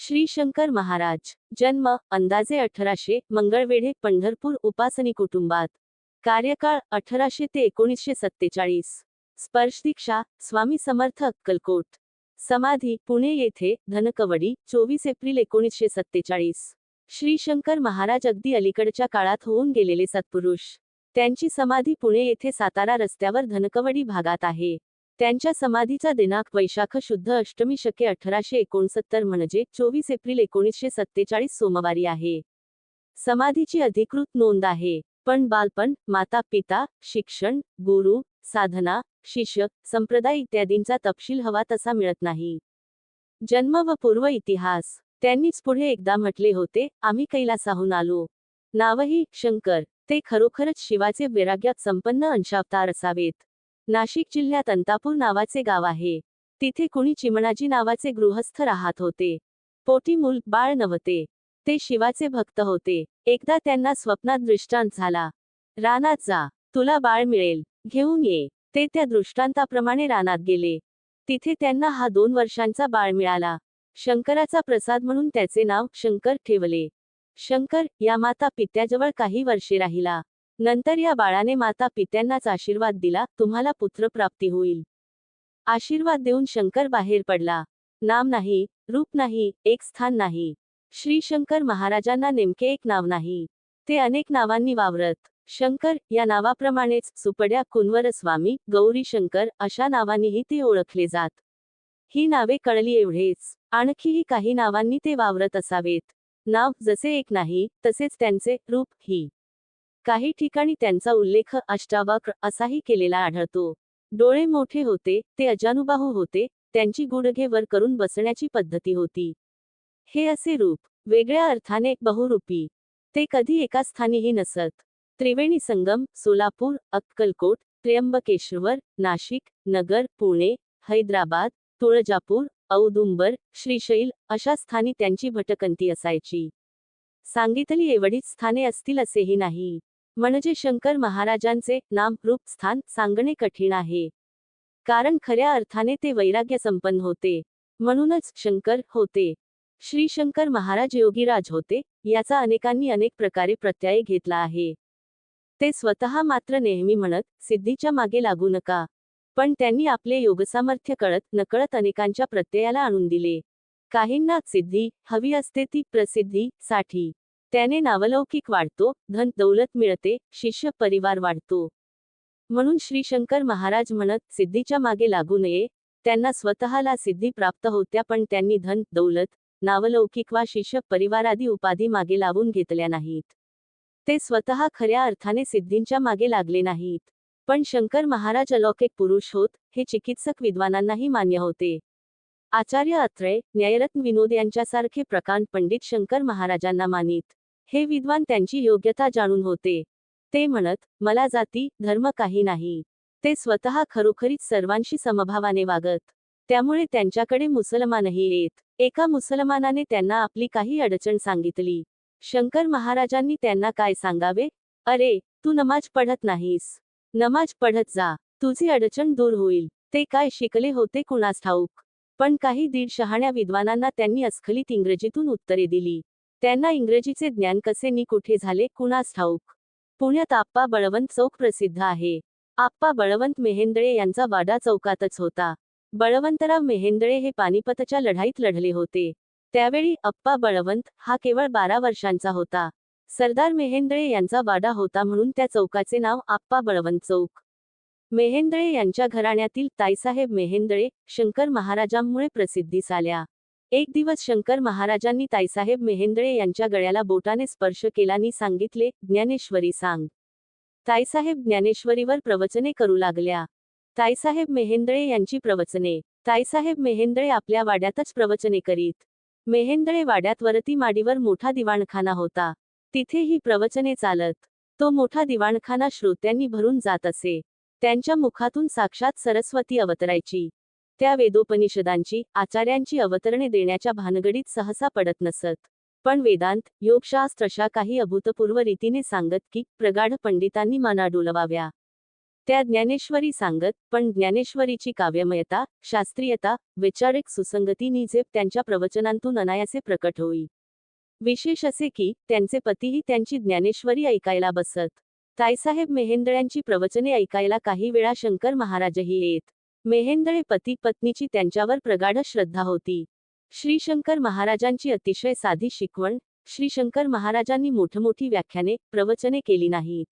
श्री शंकर महाराज जन्म अंदाजे अठराशे मंगळवेढे पंढरपूर उपासनी कुटुंबात. कार्यकाळ अठराशे ते एकोणीसशे सत्तेचाळीस. स्पर्शदीक्षा स्वामी समर्थ अक्कलकोट. समाधी पुणे येथे धनकवडी चोवीस एप्रिल एकोणीसशे सत्तेचाळीस. श्री शंकर महाराज अगदी अलीकडच्या काळात होऊन गेलेले सत्पुरुष. त्यांची समाधी पुणे येथे सातारा रस्त्यावर धनकवडी भागात आहे. त्यांच्या समाधीचा दिनांक वैशाख शुद्ध अष्टमी शके अठराशे एकोणसत्तर म्हणजे चोवीस एप्रिल एकोणीसशे सत्तेचाळीस सोमवारी आहे. समाधीची अधिकृत नोंद आहे. पण बालपण माता पिता शिक्षण गुरु साधना शिष्य संप्रदाय इत्यादींचा तपशील हवा तसा मिळत नाही. जन्म व पूर्व इतिहास. त्यांनीच पुढे एकदा म्हटले होते आम्ही कैलासाहून आलो. नावही शंकर. ते खरोखरच शिवाचे वैराग्यात संपन्न अंशावतार असावेत. नाशिक जिल्ह्यात अंतापूर नावाचे गाव आहे. तिथे कुणी चिमणाजी नावाचे गृहस्थ राहत होते. पोटी मूल बाळ नव्हते. ते शिवाचे भक्त होते. एकदा त्यांना स्वप्नात दृष्टांत झाला. रानात जा तुला बाळ मिळेल घेऊन ये. ते त्या दृष्टांताप्रमाणे रानात गेले. तिथे त्यांना हा दोन वर्षांचा बाळ मिळाला. शंकराचा प्रसाद म्हणून त्याचे नाव शंकर ठेवले. शंकर या माता पित्याजवळ काही वर्षे राहिला. नंतर या बाळाने माता पित्यांनाच आशीर्वाद दिला तुम्हाला पुत्रप्राप्ती होईल. आशीर्वाद देऊन शंकर बाहेर पडला. नाम नाही रूप नाही एक स्थान नाही. श्री शंकर महाराजांना नेमके एक नाव नाही. ते अनेक नावांनी वावरत. शंकर या नावाप्रमाणेच सुपड्या कुंवर स्वामी गौरी शंकर अशा नावांनीही ते ओळखले जात. ही नावे कळली एवढेच. आणखीही काही नावांनी ते वावरत असावेत. नाव जसे एक नाही तसेच त्यांचे रूप ही. काही ठिकाणी त्यांचा उल्लेख अष्टावक्र असाही केलेला आढळतो. डोळे मोठे होते ते अजानुबाहू होते त्यांची गुडघे वर करून बसण्याची पद्धती होती. हे असे रूप वेगळ्या अर्थाने बहुरूपी. ते कधी एका स्थानीही नसत. त्रिवेणी संगम सोलापूर अक्कलकोट त्र्यंबकेश्वर नाशिक नगर पुणे हैदराबाद तुळजापूर औदुंबर श्रीशैल अशा स्थानी त्यांची भटकंती असायची. सांगितली एवढीच स्थाने असतील असेही नाही. म्हणजे शंकर महाराजांचे नाम रूप स्थान सांगणे कठीण आहे. कारण खऱ्या अर्थाने ते वैराग्य संपन्न होते. म्हणूनच शंकर होते. श्री शंकर महाराज योगीराज होते याचा अनेकांनी अनेक प्रकारे प्रत्यय घेतला आहे. ते स्वतः मात्र नेहमी म्हणत सिद्धीच्या मागे लागू नका. पण त्यांनी आपले योगसामर्थ्य कळत नकळत अनेकांच्या प्रत्ययाला आणून दिले. काहींना सिद्धी हवी असते ती प्रसिद्धी साठी. त्याने नावलौकिक वाढतो धन दौलत मिळते शिष्य परिवार वाढतो. म्हणून श्री शंकर महाराज म्हणत सिद्धीच्या मागे लागू नये. त्यांना स्वतःला सिद्धी प्राप्त होत्या पण त्यांनी धन दौलत नावलौकिक वा शिष्य परिवारादी उपाधी मागे लावून घेतल्या नाहीत. ते स्वतः खऱ्या अर्थाने सिद्धींच्या मागे लागले नाहीत. पण शंकर महाराज अलौकिक पुरुष होत हे चिकित्सक विद्वानांनाही मान्य होते. आचार्य अत्रय न्यायरत्न विनोद यांच्यासारखे प्रकांड पंडित शंकर महाराजांना मानित. हे विद्वान त्यांची योग्यता जाणून होते. ते म्हणत मला जाती धर्म काही नाही. ते स्वतः खरोखरीच सर्वांशी समभावाने वागत. त्यामुळे त्यांच्याकडे मुसलमानही येत. एका मुसलमानाने त्यांना आपली काही अडचण सांगितली. शंकर महाराजांनी त्यांना काय सांगावे? अरे तू नमाज पढत नाहीस. नमाज पढत जा. तुझी अडचण दूर होईल. ते काय शिकले होते कुणास ठाऊक? पण काही दीड शहाण्या विद्वानांना त्यांनी अस्खलित इंग्रजीतून उत्तरे दिली. त्यांना इंग्रजीचे ज्ञान कसे नि कुठे झाले? कुणास ठाऊक? पुण्यात आप्पा बळवंत चौक प्रसिद्ध आहे. आप्पा बळवंत मेहेंदळे यांचा वाडा चौकातच होता. बळवंतराव मेहेंदळे हे पानिपतच्या लढाईत लढले होते. त्यावेळी अप्पा बळवंत हा केवळ बारा वर्षांचा होता. सरदार मेहेंदळे यांचा वाडा होता म्हणून त्या चौकाचे नाव आप्पा बळवंत चौक. मेहेंदळे यांच्या घराण्यातील ताईसाहेब मेहेंदळे शंकर महाराजांमुळे प्रसिद्धीस आल्या एक दिवस शंकर महाराजांनी ताईसाहेब मेहेंदळे यांच्या गळ्याला बोटाने स्पर्श केलानी सांगितले ज्ञानेश्वरी सांग. ताईसाहेब ज्ञानेश्वरीवर प्रवचने करू लागल्या. ताईसाहेब मेहेंदळे यांची प्रवचने. ताईसाहेब मेहेंदळे आपल्या वाड्यातच प्रवचने करीत. मेहेंदळे वाड्यात वरती माडीवर मोठा दिवाणखाना होता. तिथे ही प्रवचने चालत. तो मोठा दिवाणखाना श्रोत्यांनी भरून जात असे. त्यांच्या मुखातून साक्षात सरस्वती अवतरायची. त्या वेदोपनिषदांची आचार्यांची अवतरणे देण्याच्या भानगडीत सहसा पडत नसत. पण वेदांत योगशास्त्र अशा काही अभूतपूर्व रीतीने सांगत की प्रगाढ पंडितांनी माना डोलवाव्या. त्या ज्ञानेश्वरी सांगत पण ज्ञानेश्वरीची काव्यमयता शास्त्रीयता वैचारिक सुसंगती निजेप त्यांच्या प्रवचनांतून अनायासे प्रकट होई. विशेष असे की त्यांचे पतीही त्यांची ज्ञानेश्वरी ऐकायला बसत. ताईसाहेब मेहेंदळ्यांची प्रवचने ऐकायला काही वेळा शंकर महाराजही येत. मेहेंदळे पती पत्नीची त्यांच्यावर प्रगाढ श्रद्धा होती. श्रीशंकर महाराजांची अतिशय साधी शिकवण श्रीशंकर महाराजांनी मोठमोठी व्याख्याने प्रवचने केली नाहीत.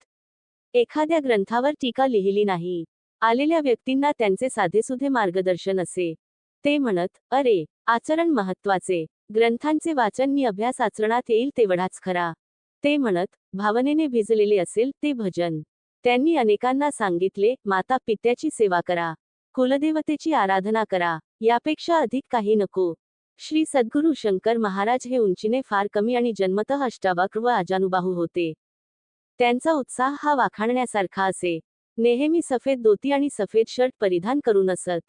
एखाद्या ग्रंथावर टीका लिहिली नाही. आलेल्या व्यक्तींना त्यांचे साधेसुधे मार्गदर्शन असे. ते म्हणत अरे आचरण महत्त्वाचे ग्रंथांचे वाचन मी अभ्यास आचरणात येईल तेवढाच खरा. ते म्हणत भावनेने भिजलेले असेल ते भजन. त्यांनी अनेकांना सांगितले माता पित्याची सेवा करा. कुलदेवतेची आराधना करा यापेक्षा अधिक काही नको. श्री सद्गुरू शंकर महाराज हे उंचीने फार कमी आणि जन्मतः अष्टावक्र व आजानुबाहू होते. त्यांचा उत्साह हा वाखाणण्यासारखा असे. नेहमी सफेद धोती आणि सफेद शर्ट परिधान करून असत.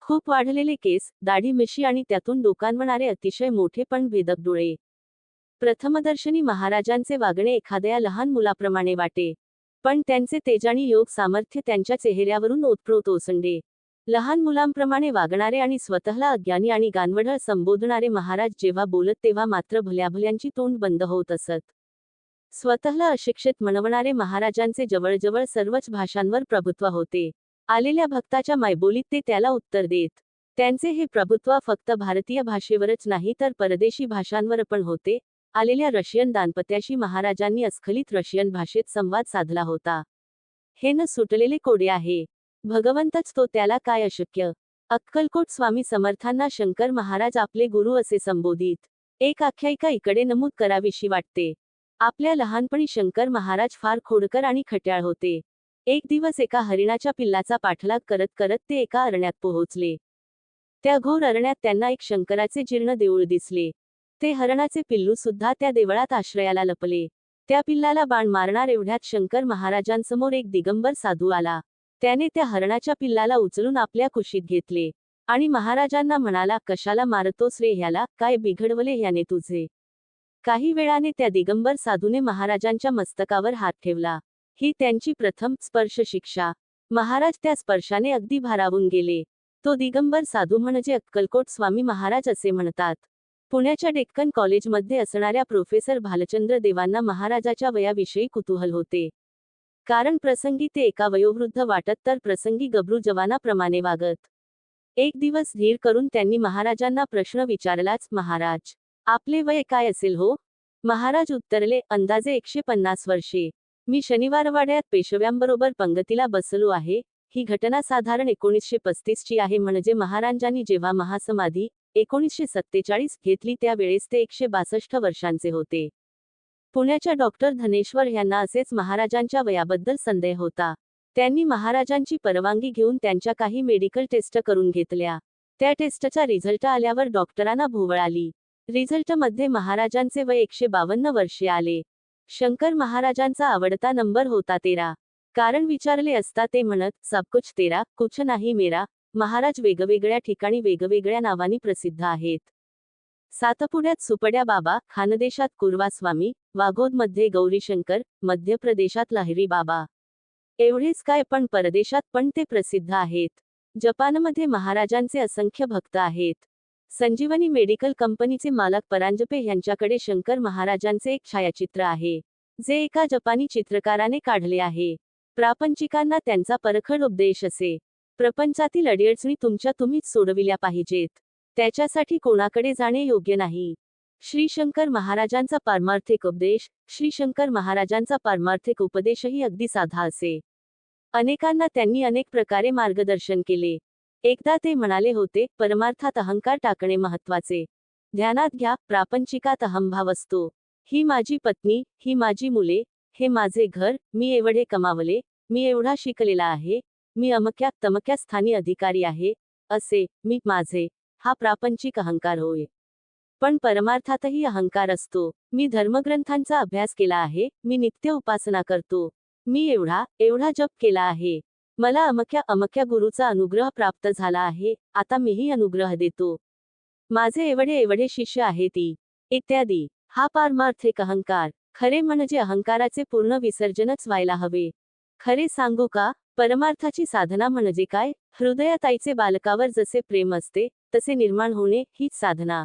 खूप वाढलेले केस दाढी मिशी आणि त्यातून डोकांवणारे अतिशय मोठे पण भेदक डोळे. प्रथमदर्शनी महाराजांचे वागणे एखाद्या लहान मुलाप्रमाणे वाटे. पण त्यांचे तेजाणी योग सामर्थ्य त्यांच्या चेहऱ्यावरून ओतप्रोत ओसंडे. लहान मुलांप्रमाणे वागणारे आणि स्वतःला अज्ञानी आणि गानवढळ संबोधणारे महाराज जेव्हा बोलत तेव्हा मात्र भल्याभल्यांची तोंड बंद होत असत. स्वतःला अशिक्षित म्हणवणारे महाराजांचे जवळजवळ सर्वच भाषांवर प्रभुत्व होते. आलेल्या भक्ताच्या मायबोलीत ते त्याला उत्तर देत. त्यांचे हे प्रभुत्व फक्त भारतीय भाषेवरच नाही तर परदेशी भाषांवर पण होते. आलेल्या रशियन दाम्पत्याशी महाराजांनी अस्खलित रशियन भाषेत संवाद साधला होता. हे न सुटलेले कोडे आहे. भगवंतच तो त्याला काय अशक्य? अक्कलकोट स्वामी समर्थांना शंकर महाराज आपले गुरु असे संबोधित. एक आख्यायिका इकडे नमूद करावीशी वाटते. आपल्या लहानपणी शंकर महाराज फार खोडकर आणि खट्याळ होते. एक दिवस एका हरिणाच्या पिल्लाचा पाठलाग करत करत ते एका अरण्यात पोहोचले. त्या घोर अरण्यात त्यांना एक शंकराचे जीर्ण देऊळ दिसले. ते हरणाचे पिल्लू सुद्धा त्या देवळात आश्रयाला लपले. त्या पिल्लाला बाण मारणार एवढ्यात शंकर महाराजांसमोर एक दिगंबर साधू आला. त्याने त्या हरणाच्या पिल्लाला उचलून आपल्या कुशीत घेतले. आणि महाराजांना म्हणाला कशाला मारतोस रे ह्याला काय बिघडवले ह्याने तुझे? काही वेळाने त्या दिगंबर साधूने महाराजांच्या मस्तकावर हात ठेवला. ही त्यांची प्रथम स्पर्श शिक्षा. महाराज त्या स्पर्शाने अगदी भारावून गेले. तो दिगंबर साधू म्हणजे अक्कलकोट स्वामी महाराज असे म्हणतात. पुण्याच्या डेक्कन कॉलेजमध्ये असणाऱ्या प्रोफेसर भालचंद्र देवांना महाराजाच्या वयाविषयी कुतूहल होते. कारण प्रसंगी ते एका वयोवृद्ध वाटत तर प्रसंगी गबरू जवानाप्रमाणे वागत. एक दिवस धीर करून त्यांनी महाराजांना प्रश्न विचारलाच महाराज आपले वय काय असेल हो? महाराज उत्तरले अंदाजे एकशे पन्नास वर्षे. मी शनिवारवाड्यात पेशव्यांबरोबर पंगतीला बसलो आहे. ही घटना साधारण एकोणीसशे पस्तीसची आहे म्हणजे महाराजांनी जेव्हा महासमाधी एकोणीसशे सत्तेचाळीस घेतली त्यावेळेस ते एकशे बासष्ट वर्षांचे होते. पुण्याच्या डॉक्टर धनेश्वर यांना असेच महाराजांच्या वयाबद्दल संदेह होता. त्यांनी महाराजांची परवानगी घेऊन त्यांच्या काही मेडिकल टेस्ट करून घेतल्या. त्या टेस्टचा रिझल्ट आल्यावर डॉक्टरांना भोवळ आली. रिझल्टमध्ये महाराजांचे वय एकशे बावन्न वर्षे आले. शंकर महाराजांचा आवडता नंबर होता तेरा. कारण विचारले असता ते म्हणत सब कुछ तेरा कुछ नाही मेरा महाराज वेगवेगळ्या ठिकाणी वेगवेगळ्या नावांनी प्रसिद्ध आहेत. सातपुड्यात सुपड्या बाबा खानदेशात कुर्वास्वामी वाघोदमध्ये गौरीशंकर मध्य प्रदेशात लाहिरी बाबा. एवढेच काय पण परदेशात पण ते प्रसिद्ध आहेत. जपानमध्ये महाराजांचे असंख्य भक्त आहेत. संजीवनी मेडिकल कंपनीचे मालक परांजपे यांच्याकडे शंकर महाराजांचे एक छायाचित्र आहे जे एका जपानी चित्रकाराने काढले आहे. प्रापंचिकांना त्यांचा परखड उपदेश असे. प्रपंचातील अडीअडचणी तुमच्या तुम्हीच सोडविल्या पाहिजेत. त्याच्यासाठी कोणाकडे जाणे योग्य नाही. श्रीशंकर महाराजांचा पारमार्थिक उपदेश श्रीशंकर महाराजांचा पारमार्थिक उपदेशही अगदी साधा असे. अनेकांना त्यांनी अनेक प्रकारे मार्गदर्शन केले. एकदा ते म्हणाले होते परमार्थात अहंकार टाकणे महत्त्वाचे ध्यानात घ्या प्रापंचिकात अहंभाव असतो. ही माझी पत्नी ही माझी मुले हे माझे घर मी एवढे कमावले मी एवढा शिकलेला आहे मी अमक्या तमक्या स्थानी अधिकारी आहे असे मी माझे हा प्रापंचिक अहंकार होय. पण परमार्थातही अहंकार असतो. मी धर्मग्रंथांचा अभ्यास केला आहे मी नित्य उपासना करतो. मी एवढा एवढा जप केला आहे. मला अमक्या अमक्या गुरुचा अनुग्रह प्राप्त झाला आहे आता मीही अनुग्रह देतो. माझे एवढे एवढे शिष्य आहे ती. इत्यादी. हा पारमार्थिक अहंकार. खरे म्हणजे अहंकाराचे पूर्ण विसर्जनच व्हायला हवे. खरे सांगू का? परमार्थाची साधना म्हणजे काय? हृदयात आईचे बालकावर जसे प्रेम असते तसे निर्माण होणे हीच साधना.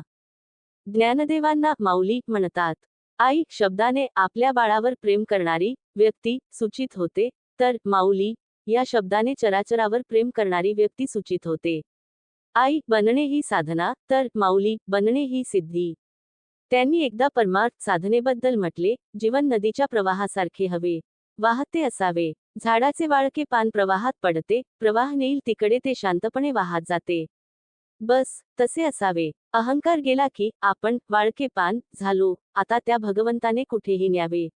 ज्ञानदेवांना माऊली म्हणतात. आई शब्दाने आपल्या बाळावर प्रेम करणारी व्यक्ती सूचित होते तर माऊली या शब्दाने चराचरावर प्रेम करणारी व्यक्ती सूचित होते. आई बनणे ही साधना तर माऊली बनणे ही सिद्धी. त्यांनी एकदा परमार्थ साधनेबद्दल म्हटले जीवन नदीच्या प्रवाहासारखे हवे वाहते असावे. झाडाचे वाळके पान प्रवाहात पडते प्रवाह नेईल तिकडे ते शांतपणे वाहत जाते. बस तसे असावे. अहंकार गेला की आपण वाळके पान झालो आता त्या भगवंताने कुठेही न्यावे.